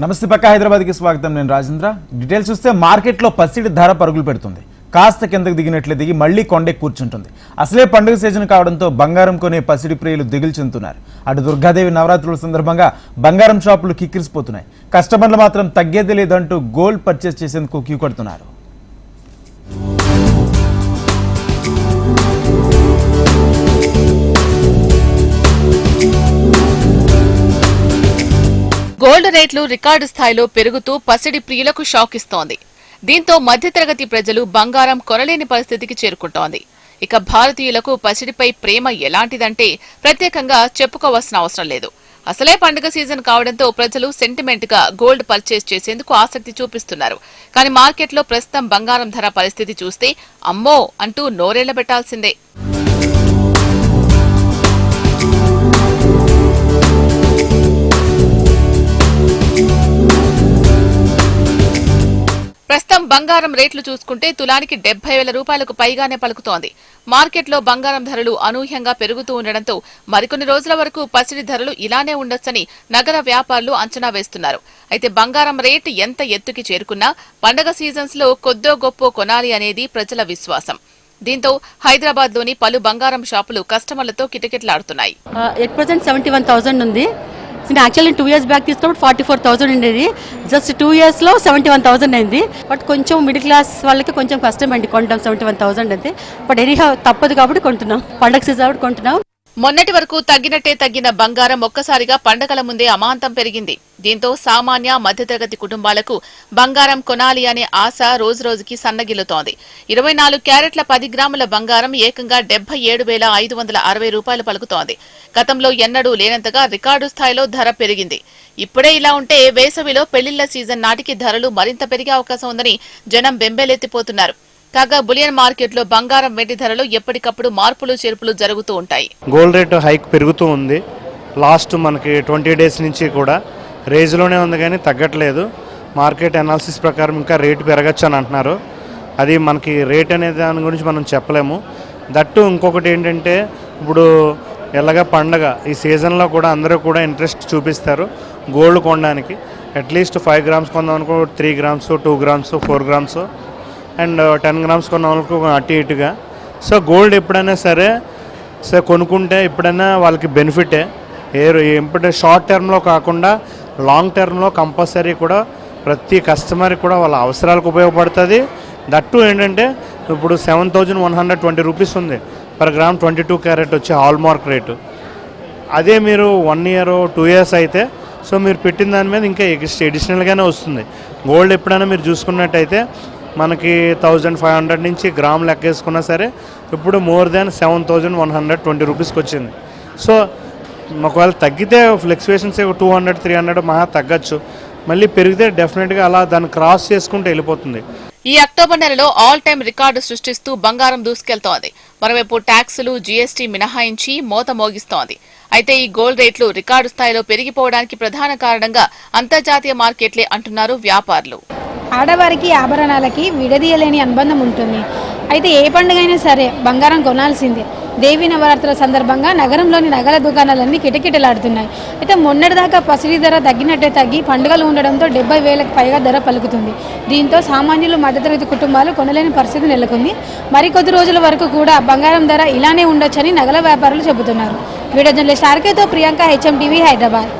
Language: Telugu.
నమస్తే పక్క హైదరాబాద్కి స్వాగతం. నేను రాజేంద్ర. డీటెయిల్స్ చూస్తే మార్కెట్లో పసిడి ధర పరుగులు పెడుతుంది. కాస్త కిందకు దిగినట్లే దిగి మళ్ళీ కొండే కూర్చుంటుంది. అసలే పండుగ సీజన్ కావడంతో బంగారం కొనే పసిడి ప్రియులు దిగులు చెందుతున్నారు అటు దుర్గాదేవి నవరాత్రుల సందర్భంగా బంగారం షాపులు కిక్కిరిసిపోతున్నాయి. కస్టమర్లు మాత్రం తగ్గేది లేదంటూ గోల్డ్ పర్చేస్ చేసేందుకు క్యూ కడుతున్నారు. రేట్లు రికార్డు స్థాయిలో పెరుగుతూ పసిడి ప్రియులకు షాక్ ఇస్తోంది దీంతో మధ్యతరగతి ప్రజలు బంగారం కొనలేని పరిస్థితికి చేరుకుంటోంది. ఇక భారతీయులకు పసిడిపై ప్రేమ ఎలాంటిదంటే ప్రత్యేకంగా చెప్పుకోవాల్సిన అవసరం లేదు. అసలే పండుగ సీజన్ కావడంతో ప్రజలు సెంటిమెంట్గా గోల్డ్ పర్చేస్ చేసేందుకు ఆసక్తి చూపిస్తున్నారు. కానీ మార్కెట్లో ప్రస్తుతం బంగారం ధర పరిస్థితి చూస్తే అమ్మో అంటూ నోరెళ్ళబెట్టాల్సిందే ప్రస్తుతం బంగారం రేట్లు చూసుకుంటే తులానికి డెబ్బై వేల రూపాయలకు పైగానే పలుకుతోంది. మార్కెట్లో బంగారం ధరలు అనూహ్యంగా పెరుగుతూ ఉండడంతో మరికొన్ని రోజుల వరకు పసిడి ధరలు ఇలానే ఉండొచ్చని నగర వ్యాపారులు అంచనా వేస్తున్నారు. అయితే బంగారం రేటు ఎంత ఎత్తుకి చేరుకున్నా పండగ సీజన్స్లో కొద్దో గొప్పో కొనాలి అనేది ప్రజల విశ్వాసం. దీంతో హైదరాబాద్లోని పలు బంగారం షాపులు కస్టమర్లతో కిటకిటలాడుతున్నాయి. At present seventy one thousand ఉంది. నేను యాక్చువల్లీ టూ ఇయర్స్ బ్యాక్ తీసుకున్నప్పుడు ఫార్టీ ఫోర్ థౌసండ్ ఉండేది. జస్ట్ టూ ఇయర్స్లో సెవెంటీ వన్ థౌసండ్ అయింది. బట్ కొంచెం మిడిల్ క్లాస్ వాళ్ళకి కొంచెం కష్టం అండి కొంటాం సెవెంటీ వన్ థౌసండ్ అంతే. బట్ ఎనీ తప్పదు కాబట్టి కొంటున్నాం. పండగ సీజన్ కాబట్టి కొంటున్నాం. మొన్నటి వరకు తగ్గినట్టే తగ్గిన బంగారం ఒక్కసారిగా పండగల ముందే అమాంతం పెరిగింది. దీంతో సామాన్య మధ్యతరగతి కుటుంబాలకు బంగారం కొనాలి అనే ఆశ రోజురోజుకి సన్నగిల్లుతోంది. ఇరవై నాలుగు క్యారెట్ల పది గ్రాముల బంగారం ఏకంగా డెబ్బై ఏడు వేల ఐదు వందల అరవై రూపాయలు పలుకుతోంది. గతంలో ఎన్నడూ లేనంతగా రికార్డు స్థాయిలో ధర పెరిగింది. ఇప్పుడే ఇలా ఉంటే వేసవిలో పెళ్ళిళ్ళ సీజన్ నాటికి ధరలు మరింత పెరిగే అవకాశం ఉందని జనం బెంబేలెత్తిపోతున్నారు. కాగా బులియన్ మార్కెట్లో బంగారం వెండి ధరలు ఎప్పటికప్పుడు మార్పులు చేర్పులు జరుగుతూ ఉంటాయి. గోల్డ్ రేటు హైక్ పెరుగుతూ ఉంది. లాస్ట్ మనకి ట్వంటీ డేస్ నుంచి కూడా రేజ్లోనే ఉంది కానీ తగ్గట్లేదు. మార్కెట్ అనాలిసిస్ ప్రకారం ఇంకా రేటు పెరగచ్చు అని అంటున్నారు. అది మనకి రేట్ అనే దాని గురించి మనం చెప్పలేము. దట్టు ఇంకొకటి ఏంటంటే ఇప్పుడు ఎలాగ పండగ ఈ సీజన్లో కూడా అందరూ కూడా ఇంట్రెస్ట్ చూపిస్తారు గోల్డ్ కొనడానికి. అట్లీస్ట్ ఫైవ్ గ్రామ్స్ కొందాం అనుకో three grams two grams four grams. And uh, ten grams కొన్న వాళ్ళకు అటు ఇటుగా. సో గోల్డ్ ఎప్పుడైనా సరే సో కొనుక్కుంటే ఎప్పుడైనా వాళ్ళకి బెనిఫిటే ఏ. ఎప్పుడు షార్ట్ టర్మ్లో కాకుండా లాంగ్ టర్మ్లో కంపల్సరీ కూడా ప్రతి కస్టమర్ కూడా వాళ్ళ అవసరాలకు ఉపయోగపడుతుంది. దట్టు ఏంటంటే ఇప్పుడు seven thousand one hundred twenty rupees ఉంది. Per gram twenty two carat వచ్చే హాల్ మార్క్ రేటు అదే మీరు వన్ ఇయర్ టూ ఇయర్స్ అయితే సో మీరు పెట్టిన దాని మీద ఇంకా ఎక్స్ట్రా ఎడిషనల్గానే వస్తుంది. గోల్డ్ ఎప్పుడైనా మీరు చూసుకున్నట్టయితే మనకి థౌజండ్ ఫైవ్ హండ్రెడ్ నుంచి గ్రామ్ లెక్కేసుకున్నా సరే ఇప్పుడు more than seven thousand one hundred twenty రూపీస్కి వచ్చింది. సో ఒకవేళ తగ్గితే fluctuations two hundred three hundred మహా తగ్గచ్చు. మళ్ళీ పెరిగితే డెఫినెట్గా అలా దాన్ని క్రాస్ చేసుకుంటూ వెళ్ళిపోతుంది. ఈ అక్టోబర్ నెలలో ఆల్ టైం రికార్డు సృష్టిస్తూ బంగారం దూసుకెళ్తోంది. మరోవైపు ట్యాక్సులు జీఎస్టీ మినహాయించి మోత మోగిస్తోంది. అయితే ఈ గోల్డ్ రేట్లు రికార్డు స్థాయిలో పెరిగిపోవడానికి ప్రధాన కారణంగా అంతర్జాతీయ మార్కెట్లే అంటున్నారు వ్యాపారులు. ఆడవారికి ఆభరణాలకి విడదీయలేని అనుబంధం ఉంటుంది. అయితే ఏ పండుగ అయినా సరే బంగారం కొనాల్సిందే. దేవి నవరాత్రుల సందర్భంగా నగరంలోని నగల దుకాణాలన్నీ కిటకిటలాడుతున్నాయి. అయితే మొన్నటిదాకా పసిడి ధర తగ్గినట్టే తగ్గి పండుగలు ఉండడంతో డెబ్బై వేలకు పైగా ధర పలుకుతుంది. దీంతో సామాన్యులు మధ్యతరగతి కుటుంబాలు కొనలేని పరిస్థితి నెలకొంది. మరికొద్ది రోజుల వరకు కూడా బంగారం ధర ఇలానే ఉండొచ్చని నగల వ్యాపారులు చెబుతున్నారు. వీడియో జర్నలిస్ట్ ఆర్కేతో ప్రియాంక హెచ్ఎం టీవీ హైదరాబాద్.